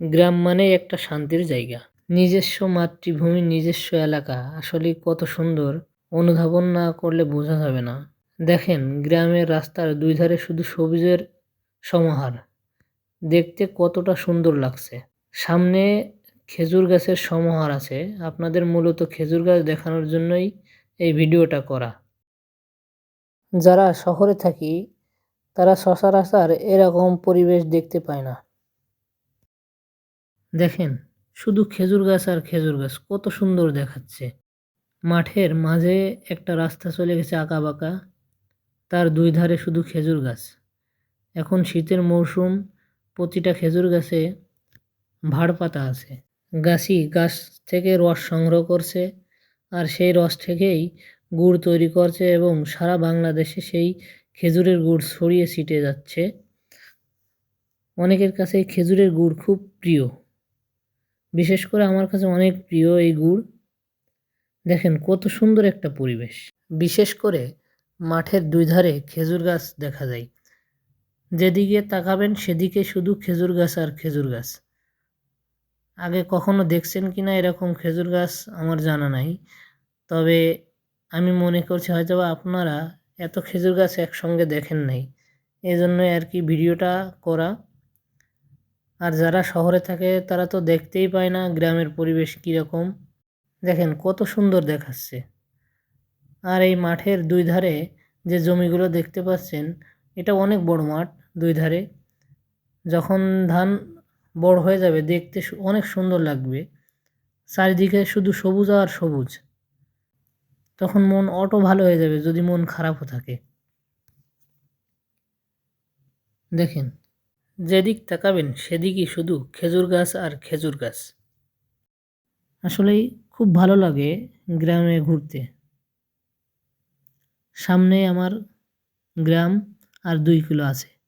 গ্রাম মানে একটা শান্তির জায়গা। নিজস্ব মাতৃভূমি, নিজস্ব এলাকা। আসলে কত সুন্দর, অনুধাবন না করলে বোঝা যাবে না। দেখেন, গ্রামের রাস্তার দুই ধারে শুধু সবুজের সমাহার। দেখতে কতটা সুন্দর লাগছে। সামনে খেজুর গাছের সমাহার আছে। আপনাদের মূলত খেজুর গাছ দেখানোর জন্যই এই ভিডিওটা করা। যারা শহরে থাকি, তারা সচরাচর এরকম পরিবেশ দেখতে পায় না। দেখেন, শুধু খেজুর গাছ আর খেজুর গাছ, কত সুন্দর দেখাচ্ছে। মাঠের মাঝে একটা রাস্তা চলে গেছে আঁকা বাঁকা তার দুই ধারে শুধু খেজুর গাছ। এখন শীতের মৌসুম প্রতিটা খেজুর গাছে ভাড় পাতা আছে। গাছি গাছ থেকে রস সংগ্রহ করছে, আর সেই রস থেকেই গুড় তৈরি করছে এবং সারা বাংলাদেশে সেই খেজুরের গুড় ছড়িয়ে ছিটে যাচ্ছে। অনেকের কাছে খেজুরের গুড় খুব প্রিয়। বিশেষ করে আমার কাছে অনেক প্রিয় এই গুড়। দেখেন কত সুন্দর একটা পরিবেশ। বিশেষ করে মাঠের দুই ধারে খেজুর গাছ দেখা যায়। যেদিকে তাকাবেন সেদিকে শুধু খেজুর গাছ আর খেজুর গাছ। আগে কখনো দেখছেন কি না এরকম খেজুর গাছ আমার জানা নাই। তবে আমি মনে করছি হয়তো আপনারা এত খেজুর গাছ একসঙ্গে দেখেন নাই। এই জন্যই আর কি ভিডিওটা করা আর যারা শহরে থাকে, তারা তো দেখতেই পায় না গ্রামের পরিবেশ কীরকম। দেখেন কত সুন্দর দেখাচ্ছে। আর এই মাঠের দুই ধারে যে জমিগুলো দেখতে পাচ্ছেন, এটা অনেক বড় মাঠ দুই ধারে। যখন ধান বড় হয়ে যাবে, দেখতে অনেক সুন্দর লাগবে। চারিদিকে শুধু সবুজ আর সবুজ। তখন মন অটো ভালো হয়ে যাবে যদি মন খারাপও থাকে। দেখেন যেদিক তাকাবেন, সেদিকই শুধু খেজুর গাছ আর খেজুর গাছ। আসলেই খুব ভালো লাগে গ্রামে ঘুরতে। সামনে আমার গ্রাম আর দুই কিলো আছে।